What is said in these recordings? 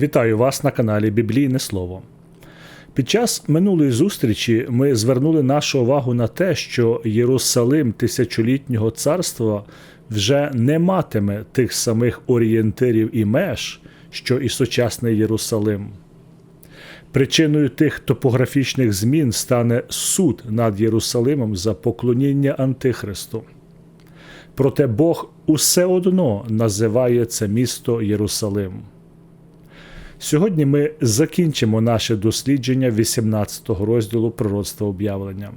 Вітаю вас на каналі Біблійне Слово. Під час минулої зустрічі ми звернули нашу увагу на те, що Єрусалим тисячолітнього царства вже не матиме тих самих орієнтирів і меж, що і сучасний Єрусалим. Причиною тих топографічних змін стане суд над Єрусалимом за поклоніння Антихристу. Проте Бог усе одно називає це місто Єрусалим. Сьогодні ми закінчимо наше дослідження 18 розділу пророцтва об'явлення.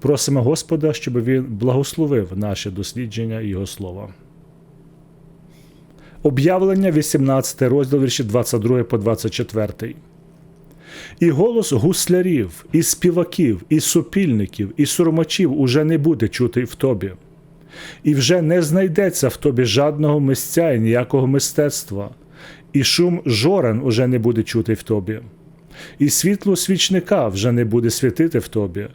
Просимо Господа, щоб Він благословив наше дослідження Його слова. Об'явлення 18 розділ вірші 22 по 24. І голос гуслярів, і співаків, і супільників, і сурмачів уже не буде чути в тобі, і вже не знайдеться в тобі жадного місця і ніякого мистецтва, і шум жорен уже не буде чути в тобі, і світло свічника вже не буде світити в тобі,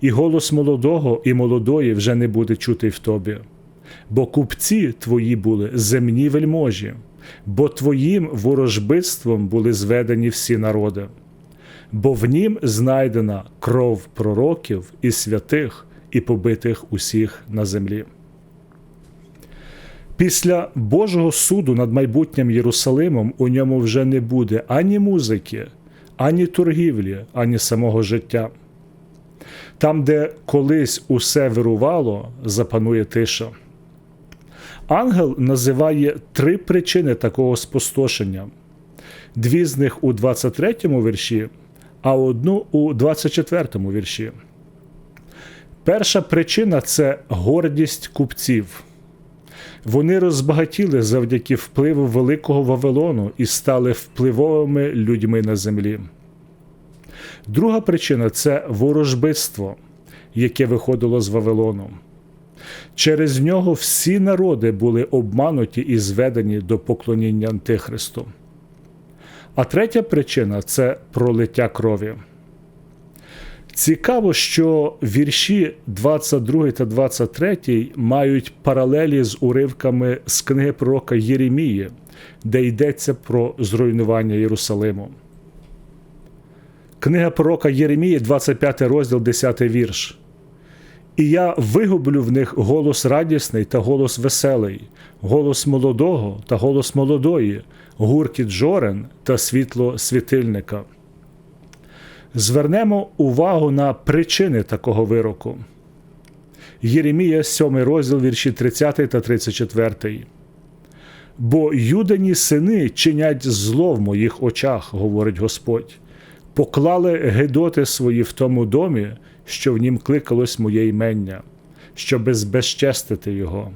і голос молодого і молодої вже не буде чути в тобі. Бо купці твої були земні вельможі, бо твоїм ворожбитством були зведені всі народи бо в нім знайдена кров пророків і святих і побитих усіх на землі. Після Божого суду над майбутнім Єрусалимом у ньому вже не буде ані музики, ані торгівлі, ані самого життя. Там, де колись усе вирувало, запанує тиша. Ангел називає три причини такого спустошення. Дві з них у 23 вірші, а одну у 24 вірші. Перша причина це гордість купців. Вони розбагатіли завдяки впливу Великого Вавилону і стали впливовими людьми на землі. Друга причина це ворожбитство, яке виходило з Вавилону. Через нього всі народи були обмануті і зведені до поклоніння Антихристу. А третя причина це пролиття крові. Цікаво, що вірші 22 та 23 мають паралелі з уривками з книги пророка Єремії, де йдеться про зруйнування Єрусалиму. Книга пророка Єремії, 25 розділ, 10 вірш. І я вигублю в них голос радісний та голос веселий, голос молодого та голос молодої, гуркіт жорен та світло світильника. Звернемо увагу на причини такого вироку. Єремія, 7 розділ вірші 30 та 34. Бо юдані сини чинять зло в моїх очах, говорить Господь, поклали гедоти свої в тому домі, що в нім кликалось моє імення, щоби збезчестити його.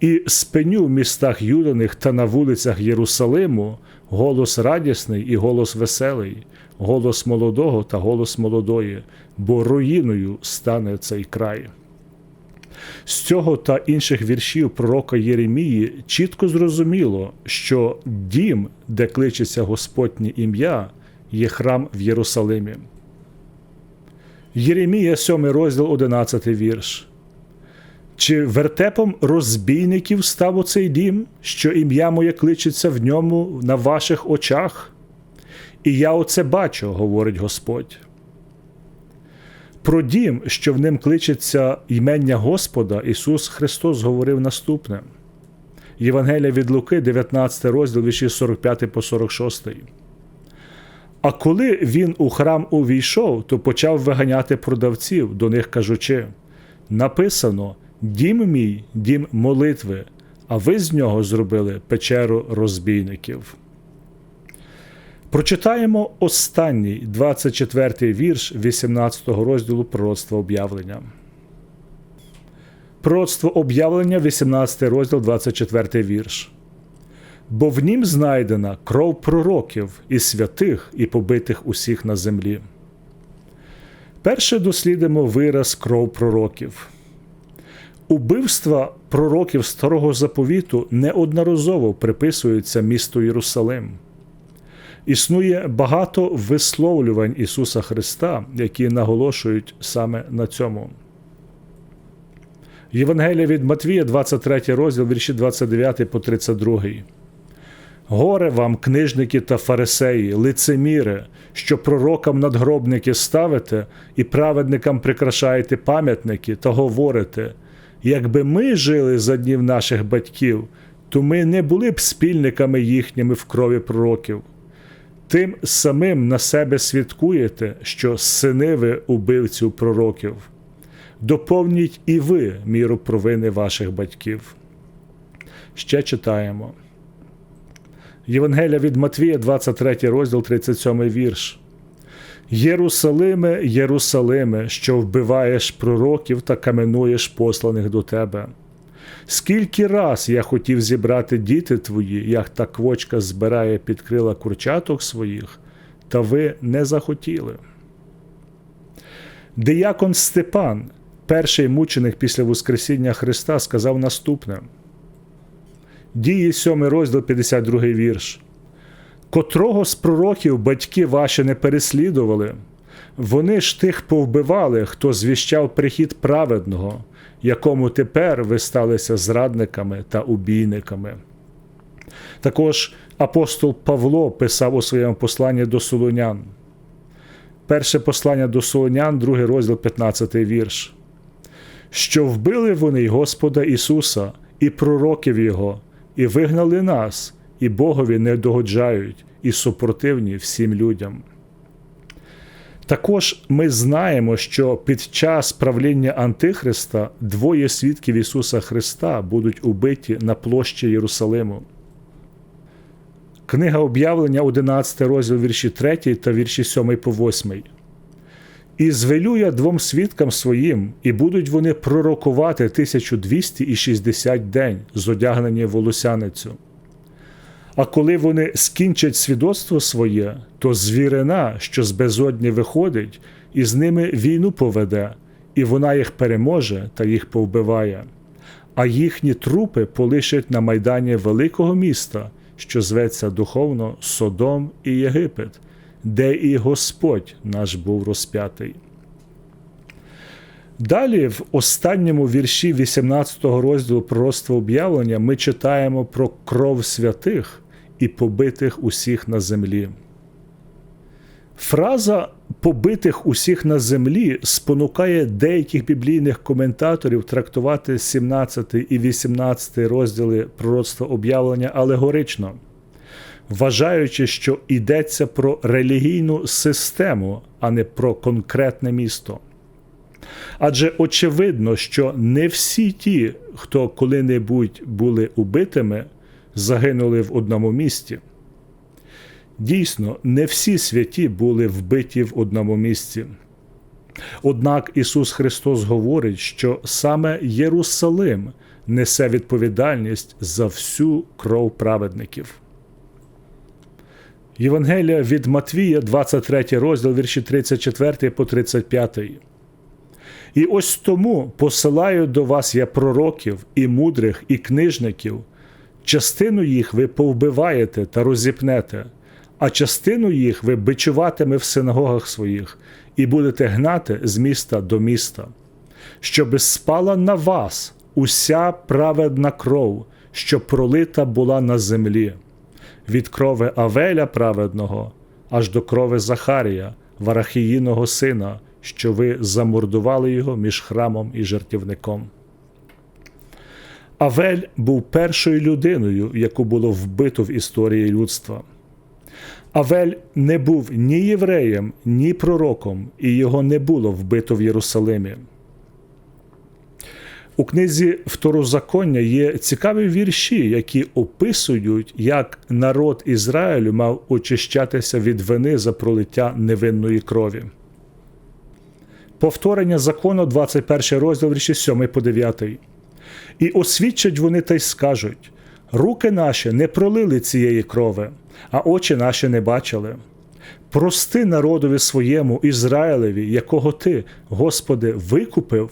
І спиню в містах Юданих та на вулицях Єрусалиму голос радісний і голос веселий, голос молодого та голос молодої, бо руїною стане цей край. З цього та інших віршів пророка Єремії чітко зрозуміло, що дім, де кличеться Господнє ім'я, є храм в Єрусалимі. Єремія, 7 розділ, 11 вірш. Чи вертепом розбійників став оцей дім, що ім'я моє кличеться в ньому на ваших очах? І я оце бачу, говорить Господь. Про дім, що в ним кличеться імення Господа, Ісус Христос говорив наступне. Євангелія від Луки, 19 розділ вірші 45 по 46. А коли він у храм увійшов, то почав виганяти продавців, до них кажучи: написано: Дім мій, дім молитви, а ви з нього зробили печеру розбійників. Прочитаємо останній 24 й вірш 18 розділу пророцтва об'явлення. Пророцтво об'явлення, 18 розділ, 24 вірш. Бо в нім знайдена кров пророків і святих, і побитих усіх на землі. Перше дослідимо вираз кров пророків. Убивства пророків старого заповіту неодноразово приписуються місту Єрусалим. Існує багато висловлювань Ісуса Христа, які наголошують саме на цьому. Євангелія від Матвія, 23 розділ, вірші 29 по 32. Горе вам, книжники та фарисеї, лицеміри, що пророкам надгробники ставите і праведникам прикрашаєте пам'ятники та говорите, якби ми жили за днів наших батьків, то ми не були б спільниками їхніми в крові пророків. Тим самим на себе свідкуєте, що сини ви убивців пророків. Доповніть і ви міру провини ваших батьків. Ще читаємо. Євангелія від Матвія, 23 розділ, 37 вірш. Єрусалиме, Єрусалиме, що вбиваєш пророків та каменуєш посланих до тебе. Скільки раз я хотів зібрати діти твої, як та квочка збирає під крила курчаток своїх, та ви не захотіли. Диякон Степан, перший мученик після Воскресіння Христа, сказав наступне. Дії 7 розділ 52 вірш. Котрого з пророків батьки ваші не переслідували, вони ж тих повбивали, хто звіщав прихід праведного, якому тепер ви сталися зрадниками та убійниками. Також апостол Павло писав у своєму посланні до Солонян. Перше послання до Солонян, другий розділ 15 вірш. Що вбили вони Господа Ісуса, і пророків Його, і вигнали нас, і Богові не догоджають, і супротивні всім людям. Також ми знаємо, що під час правління Антихриста двоє свідків Ісуса Христа будуть убиті на площі Єрусалиму. Книга об'явлення, 11 розділ вірші 3 та вірші 7 по 8. І звелю я двом свідкам своїм, і будуть вони пророкувати 1260 день, зодягнені волосяницю. А коли вони скінчать свідоцтво своє, то звірина, що з безодні виходить, і з ними війну поведе, і вона їх переможе та їх повбиває, а їхні трупи полишать на майдані великого міста, що зветься духовно Содом і Єгипет, де і Господь наш був розп'ятий. Далі, в останньому вірші 18 розділу пророцтва об'явлення, ми читаємо про кров святих і побитих усіх на землі. Фраза побитих усіх на землі спонукає деяких біблійних коментаторів трактувати 17 і 18 розділи пророцтва об'явлення алегорично, вважаючи, що йдеться про релігійну систему, а не про конкретне місто. Адже очевидно, що не всі ті, хто коли-небудь були убитими, загинули в одному місті. Дійсно, не всі святі були вбиті в одному місці. Однак Ісус Христос говорить, що саме Єрусалим несе відповідальність за всю кров праведників. Євангелія від Матвія, 23 розділ вірші 34 по 35. І ось тому посилаю до вас я пророків, і мудрих, і книжників. Частину їх ви повбиваєте та розіпнете, а частину їх ви бичуватиме в синагогах своїх, і будете гнати з міста до міста, щоби спала на вас уся праведна кров, що пролита була на землі, від крови Авеля праведного аж до крови Захарія, Варахіїного сина, що ви замордували його між храмом і жертівником. Авель був першою людиною, яку було вбито в історії людства. Авель не був ні євреєм, ні пророком, і його не було вбито в Єрусалимі. У книзі Второзаконня є цікаві вірші, які описують, як народ Ізраїлю мав очищатися від вини за пролиття невинної крові. Повторення закону, 21 розділ вірші 7 по 9. І освідчать вони та й скажуть: руки наші не пролили цієї крови, а очі наші не бачили. Прости народові своєму Ізраїлеві, якого ти, Господи, викупив,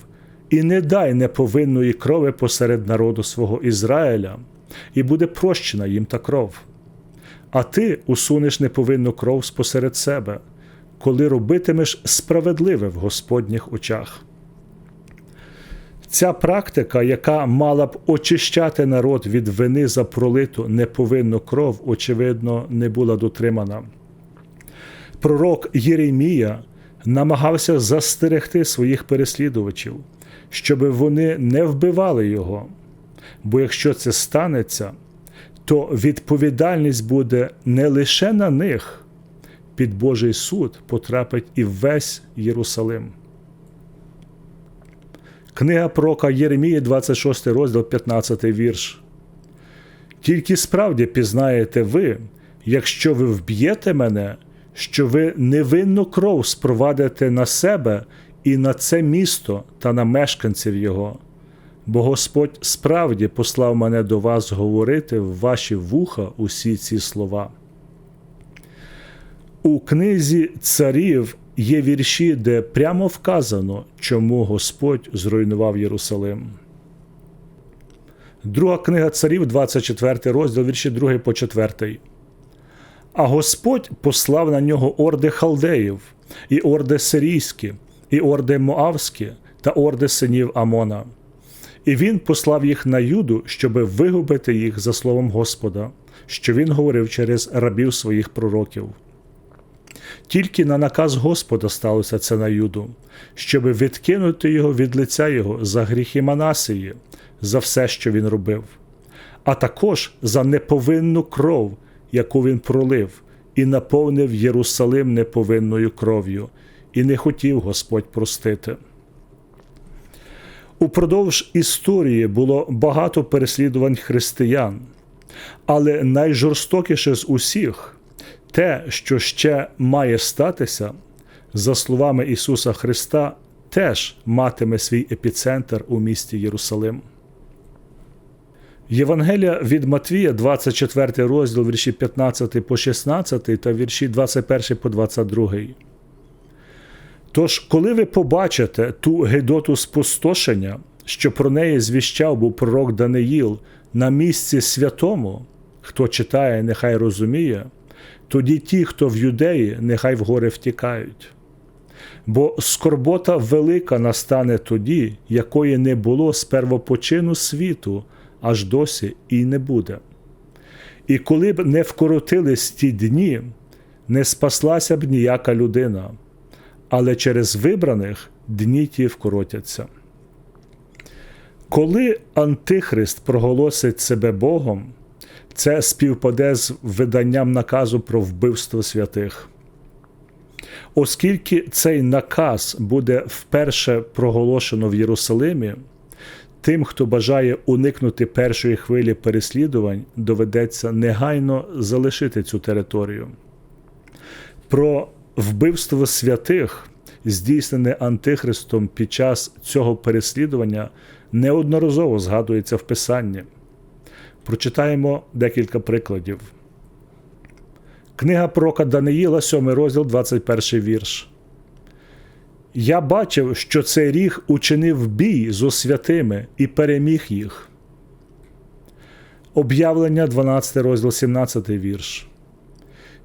і не дай неповинної крови посеред народу свого Ізраїля, і буде прощена їм та кров. А ти усунеш неповинну кров спосеред себе, коли робитимеш справедливе в Господніх очах. Ця практика, яка мала б очищати народ від вини за пролиту неповинну кров, очевидно, не була дотримана. Пророк Єремія намагався застерегти своїх переслідувачів, щоб вони не вбивали його. Бо якщо це станеться, то відповідальність буде не лише на них, під Божий суд потрапить і весь Єрусалим. Книга пророка Єремії, 26 розділ, 15 вірш. Тільки справді пізнаєте ви, якщо ви вб'єте мене, що ви невинну кров спровадите на себе і на це місто та на мешканців його. Бо Господь справді послав мене до вас говорити в ваші вуха усі ці слова. У книзі царів є вірші, де прямо вказано, чому Господь зруйнував Єрусалим. Друга книга царів, 24 розділ, вірші 2 по 4. А Господь послав на нього орди халдеїв, і орди сирійські, і орди моавські та орди синів Амона. І він послав їх на юду, щоби вигубити їх за словом Господа, що він говорив через рабів своїх пророків. Тільки на наказ Господа сталося це на юду, щоби відкинути його від лиця його за гріхи Манасії, за все, що він робив, а також за неповинну кров, яку він пролив, і наповнив Єрусалим неповинною кров'ю, і не хотів Господь простити. Упродовж історії було багато переслідувань християн, але найжорстокіше з усіх те, що ще має статися, за словами Ісуса Христа, теж матиме свій епіцентр у місті Єрусалим. Євангелія від Матвія, 24 розділ, вірші 15 по 16 та вірші 21 по 22. Тож, коли ви побачите ту гидоту спустошення, що про неї звіщав був пророк Даниїл на місці святому, хто читає, нехай розуміє, тоді ті, хто в юдеї, нехай в гори втікають. Бо скорбота велика настане тоді, якої не було з первопочину світу, аж досі і не буде. І коли б не вкоротились ті дні, не спаслася б ніяка людина, але через вибраних дні ті вкоротяться. Коли Антихрист проголосить себе Богом, це співпаде з виданням наказу про вбивство святих. Оскільки цей наказ буде вперше проголошено в Єрусалимі, тим, хто бажає уникнути першої хвилі переслідувань, доведеться негайно залишити цю територію. Про вбивство святих, здійснене Антихристом під час цього переслідування, неодноразово згадується в Писанні. Прочитаємо декілька прикладів. Книга Прока Даниїла, 7 розділ, 21 вірш. Я бачив, що цей ріг учинив бій зо святими і переміг їх. Об'явлення 12 розділ 17 вірш.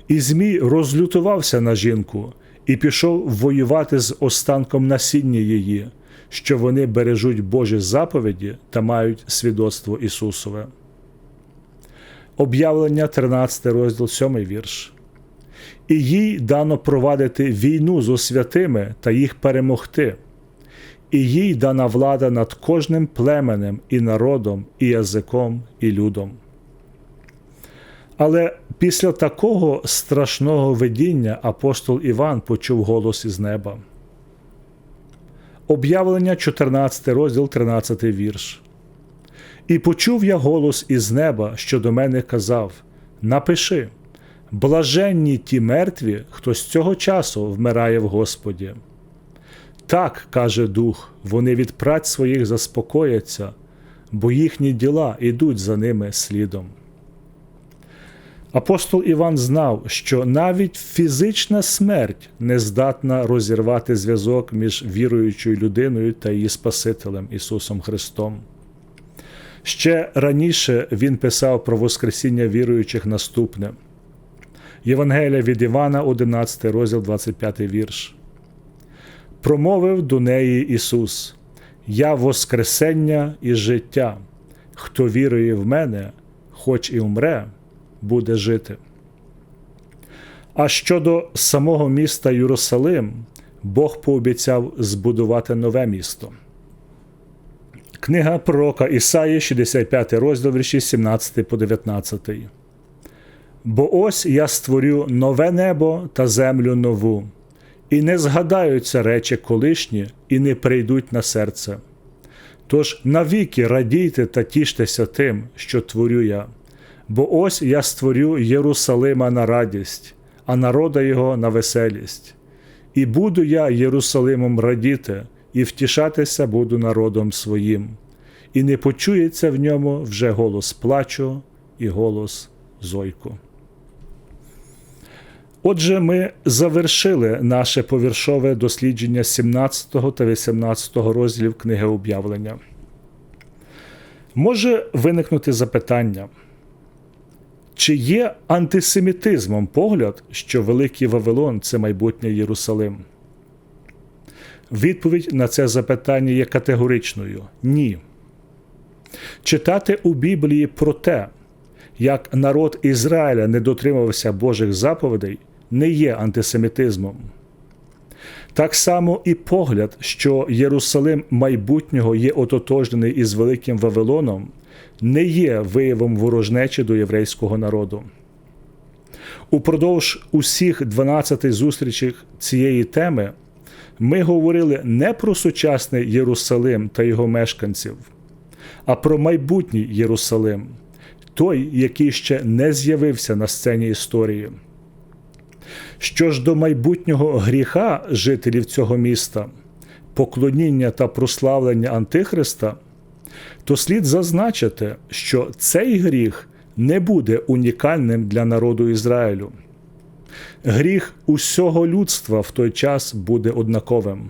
І Змій розлютувався на жінку і пішов воювати з останком насіння її, що вони бережуть Божі заповіді та мають свідоцтво Ісусове. Об'явлення 13 розділ 7 вірш. І їй дано провадити війну з святими та їх перемогти, і їй дана влада над кожним племенем і народом, і язиком, і людом. Але після такого страшного видіння апостол Іван почув голос із неба. Об'явлення 14 розділ 13 вірш. І почув я голос із неба, що до мене казав: Напиши, блаженні ті мертві, хто з цього часу вмирає в Господі. Так, каже Дух, вони від праць своїх заспокояться, бо їхні діла йдуть за ними слідом. Апостол Іван знав, що навіть фізична смерть не здатна розірвати зв'язок між віруючою людиною та її Спасителем Ісусом Христом. Ще раніше він писав про Воскресіння віруючих наступне. Євангелія від Івана, 11 розділ 25 вірш. Промовив до неї Ісус: Я Воскресення і життя. Хто вірує в мене, хоч і умре, буде жити. А щодо самого міста Єрусалим, Бог пообіцяв збудувати нове місто. Книга пророка Ісаї, 65 розділ вірші 17 по 19. Бо ось я створю нове небо та землю нову, і не згадаються речі колишні, і не прийдуть на серце. Тож навіки радійте та тіштеся тим, що творю я, бо ось я створю Єрусалима на радість, а народа його на веселість. І буду я Єрусалимом радіти, і втішатися буду народом своїм, і не почується в ньому вже голос плачу і голос зойку. Отже, ми завершили наше повіршове дослідження 17 та 18 розділів книги об'явлення. Може виникнути запитання, чи є антисемітизмом погляд, що Великий Вавилон це майбутнє Єрусалим? Відповідь на це запитання є категоричною ні. Читати у Біблії про те, як народ Ізраїля не дотримувався Божих заповідей, не є антисемітизмом. Так само і погляд, що Єрусалим майбутнього є ототожнений із Великим Вавилоном, не є виявом ворожнечі до єврейського народу. Упродовж усіх 12 зустрічей цієї теми ми говорили не про сучасний Єрусалим та його мешканців, а про майбутній Єрусалим, той, який ще не з'явився на сцені історії. Що ж до майбутнього гріха жителів цього міста, поклоніння та прославлення Антихриста, то слід зазначити, що цей гріх не буде унікальним для народу Ізраїлю. Гріх усього людства в той час буде однаковим.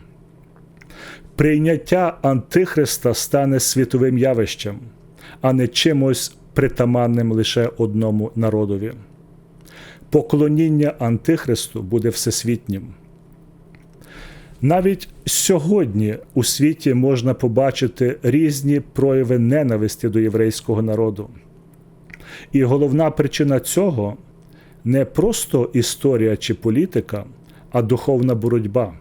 Прийняття Антихриста стане світовим явищем, а не чимось притаманним лише одному народові. Поклоніння Антихристу буде всесвітнім. Навіть сьогодні у світі можна побачити різні прояви ненависті до єврейського народу. І головна причина цього не просто історія чи політика, а духовна боротьба.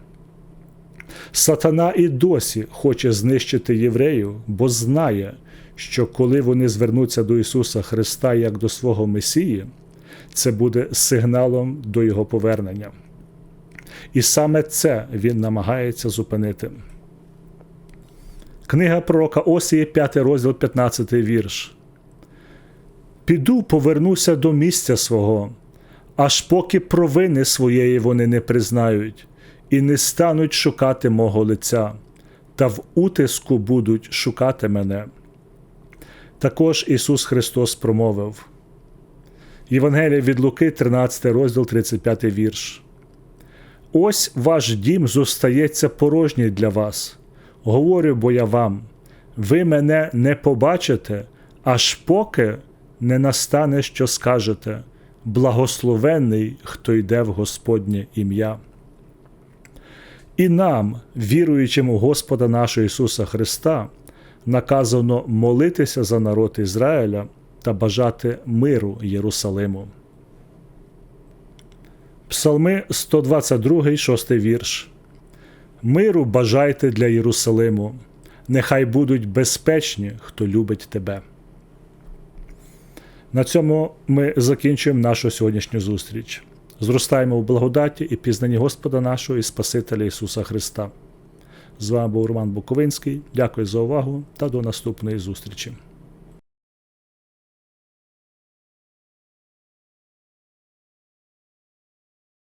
Сатана і досі хоче знищити євреїв, бо знає, що коли вони звернуться до Ісуса Христа як до свого Месії, це буде сигналом до Його повернення. І саме це він намагається зупинити. Книга пророка Осії, 5 розділ, 15 вірш. Піду, повернуся до місця свого, аж поки провини своєї вони не признають, і не стануть шукати мого лиця, та в утиску будуть шукати мене. Також Ісус Христос промовив. Євангелія від Луки, 13 розділ, 35 вірш. Ось ваш дім зостається порожній для вас. Говорю бо я вам, ви мене не побачите, аж поки не настане, що скажете благословенний, хто йде в Господнє ім'я. І нам, віруючим у Господа нашого Ісуса Христа, наказано молитися за народ Ізраїля та бажати миру Єрусалиму. Псалми 122, 6 вірш. Миру бажайте для Єрусалиму, нехай будуть безпечні, хто любить тебе. На цьому ми закінчуємо нашу сьогоднішню зустріч. Зростаємо в благодаті і пізнанні Господа нашого і Спасителя Ісуса Христа. З вами був Роман Буковинський. Дякую за увагу та до наступної зустрічі.